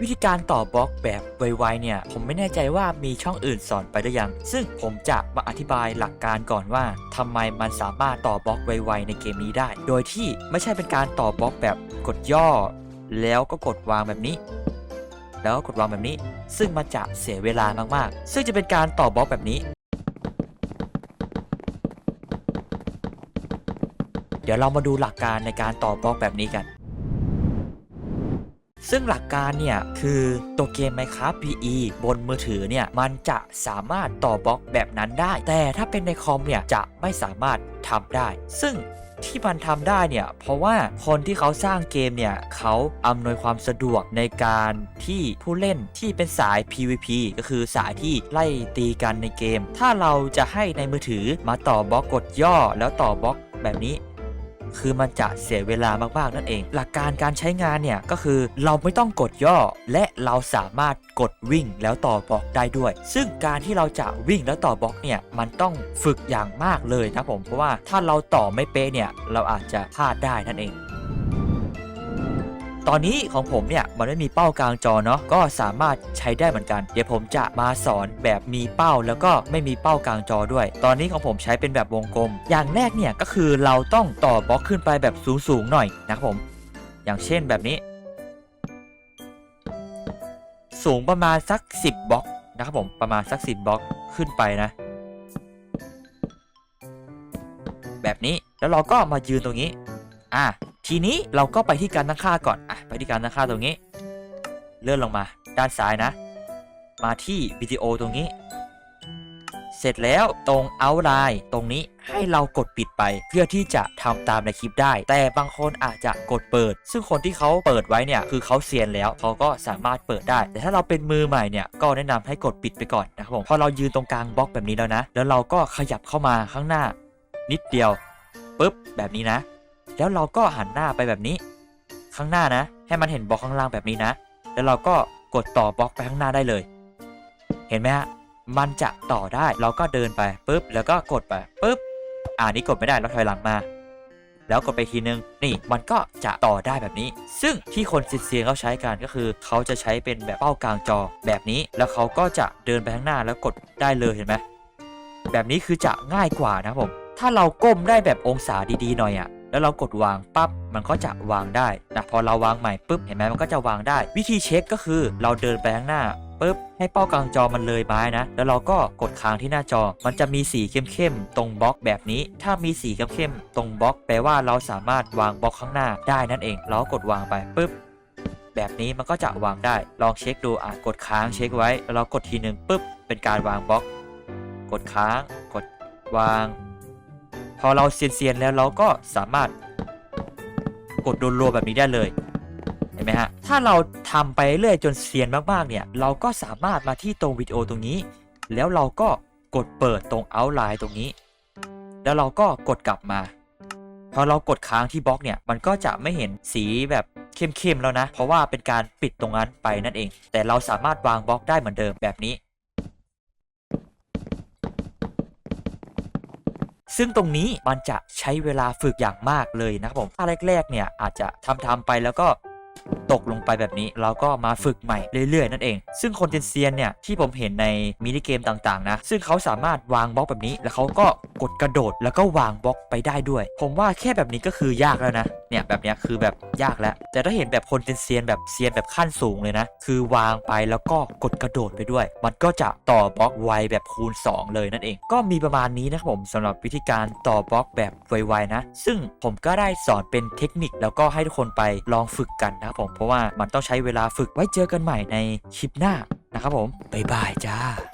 วิธีการต่อบล็อกแบบไวๆเนี่ย ผมไม่แน่ใจว่ามีช่องอื่นสอนไปหรือยัง ซึ่งผมจะมาอธิบายหลักการก่อนว่าทำไมมันสามารถต่อบล็อกไวๆในเกมนี้ได้ โดยที่ไม่ใช่เป็นการต่อบล็อกแบบกดย่อ แล้วก็กดวางแบบนี้ แล้วก็กดวางแบบนี้ ซึ่งมันจะเสียเวลามากๆ ซึ่งจะเป็นการต่อบล็อกแบบนี้ เดี๋ยวเรามาดูหลักการในการต่อบล็อกแบบนี้กัน ซึ่งหลักการเนี่ยคือตัวเกม Minecraft PE บนมือถือเนี่ยมันจะสามารถต่อบล็อกแบบนั้นได้ แต่ถ้าเป็นในคอมเนี่ยจะไม่สามารถทำได้ ซึ่งที่มันทำได้เนี่ยเพราะว่าคนที่เขาสร้างเกมเนี่ยเขาอำนวยความสะดวกในการที่ผู้เล่นที่เป็นสาย PVP ก็คือสายที่ไล่ตีกันในเกม ถ้าเราจะให้ในมือถือมาต่อบล็อกกดย่อแล้วต่อบล็อกแบบนี้ คือมันจะเสียเวลามากๆนั่นเอง หลักการการใช้งานเนี่ยก็คือเราไม่ต้องกดย่อ และเราสามารถกดวิ่งแล้วต่อบล็อกได้ด้วย ซึ่งการที่เราจะวิ่งแล้วต่อบล็อกเนี่ยมันต้องฝึกอย่างมากเลยนะผมเพราะว่าถ้าเราต่อไม่เป๊ะเนี่ยเราอาจจะพลาดได้นั่นเอง ตอนนี้ของผมเนี่ยมันไม่มีเป้ากลางจอเนาะก็สามารถใช้ได้เหมือนกัน เดี๋ยวผมจะมาสอนแบบมีเป้าแล้วก็ไม่มีเป้ากลางจอด้วย ตอนนี้ของผมใช้เป็นแบบวงกลม อย่างแรกเนี่ยก็คือเราต้องต่อบล็อกขึ้นไปแบบสูงๆหน่อยนะครับผม อย่างเช่นแบบนี้ สูงประมาณสัก 10บล็อกนะครับผมประมาณสัก 10บล็อกขึ้นไปนะ แบบนี้แล้วเราก็มายืนตรงนี้ อะ ทีนี้เราก็ไปที่การตั้งค่าก่อนอะไปที่การตั้งค่าตรงนี้ เลื่อนลงมาด้านซ้ายนะ มาที่วิดีโอตรงนี้ เสร็จแล้วตรง outline ตรงนี้ให้เรากดปิดไปเพื่อที่จะทำตามในคลิปได้ แต่บางคนอาจจะกดเปิด ซึ่งคนที่เขาเปิดไว้เนี่ยคือเขาเซียนแล้วเขาก็สามารถเปิดได้ แต่ถ้าเราเป็นมือใหม่เนี่ยก็แนะนำให้กดปิดไปก่อนนะครับผมพอเรายืนตรงกลางบล็อกแบบนี้แล้วนะ แล้วเราก็ขยับเข้ามาข้างหน้า นิดเดียวปุ๊บแบบนี้นะ แล้วเราก็หันหน้าไปแบบนี้ ข้างหน้านะ ให้มันเห็นบล็อกข้างล่างแบบนี้นะ แล้วเราก็กดต่อบล็อกไปข้างหน้าได้เลย เห็นไหมฮะมันจะต่อได้เราก็เดินไปปุ๊บแล้วก็กดไปปุ๊บอ่านี้กดไม่ได้เราถอยหลังมา แล้วกดไปทีนึงนี่มันก็จะต่อได้แบบนี้ ซึ่งที่คนเซียนเขาใช้กันก็คือเขาจะใช้เป็นแบบเป้ากลางจอแบบนี้ แล้วเขาก็จะเดินไปข้างหน้าแล้วกดได้เลยเห็นไหมแบบนี้คือจะง่ายกว่านะผม ถ้าเราก้มได้แบบองศาดีๆหน่อยอะ แล้วเรากดวางปั๊บมันก็จะวางได้นะพอเราวางใหม่ปุ๊บเห็นไหมมันก็จะวางได้ วิธีเช็คก็คือเราเดินไปข้างหน้าปุ๊บให้เป้ากลางจอมันเลยไม้นะ แล้วเราก็กดค้างที่หน้าจอ มันจะมีสีเข้มๆตรงบล็อกแบบนี้ ถ้ามีสีเข้มๆตรงบล็อกแปลว่าเราสามารถวางบล็อกข้างหน้าได้นั่นเอง เรากดวางไปปุ๊บแบบนี้มันก็จะวางได้ ลองเช็คดูอะกดค้างเช็คไว้ แล้วเรากดทีหนึ่งปุ๊บเป็นการวางบล็อก กดค้าง กดวาง อเราเซียนๆแล้วเราก็สามารถกดรัวๆแบบนี้ได้เลยเห็นไหมฮะถ้าเราทำไปเรื่อยจนเซียนมากๆเนี่ยเราก็สามารถมาที่ตรงวิดีโอตรงนี้ แล้วเราก็กดเปิดตรง outline ตรงนี้ แล้วเราก็กดกลับมาพอเรากดค้างที่บล็อกเนี่ยมันก็จะไม่เห็นสีแบบเข้มๆแล้วนะ เพราะว่าเป็นการปิดตรงนั้นไปนั่นเอง แต่เราสามารถวางบล็อกได้เหมือนเดิมแบบนี้ ซึ่งตรงนี้มันจะใช้เวลาฝึกอย่างมากเลยนะครับผมถ้าแรกๆเนี่ยอาจจะทำทำๆไปแล้วก็ตกลงไปแบบนี้ เราก็มาฝึกใหม่เรื่อยๆ นั่นเอง ซึ่งคนเซียนเนี่ยที่ผมเห็นในมินิเกมต่างๆนะซึ่งเขาสามารถวางบล็อกแบบนี้ แล้วเขาก็กดกระโดดแล้วก็วางบล็อกไปได้ด้วย ผมว่าแค่แบบนี้ก็คือยากแล้วนะเนี่ยแบบนี้คือแบบยากแล้ว แต่ถ้าเห็นแบบคนเซียนแบบเซียนแบบขั้นสูงเลยนะ คือวางไปแล้วก็กดกระโดดไปด้วย มันก็จะต่อบล็อกไวแบบคูณ 2 เลยนั่นเอง ก็มีประมาณนี้นะครับผมสำหรับวิธีการต่อบล็อกแบบไวๆนะ ซึ่งผมก็ได้สอนเป็นเทคนิคแล้วก็ให้ทุกคนไปลองฝึกกันนะครับผมเพราะว่ามันต้องใช้เวลาฝึกไว้เจอกันใหม่ในคลิปหน้านะครับผมบ๊ายบายจ้า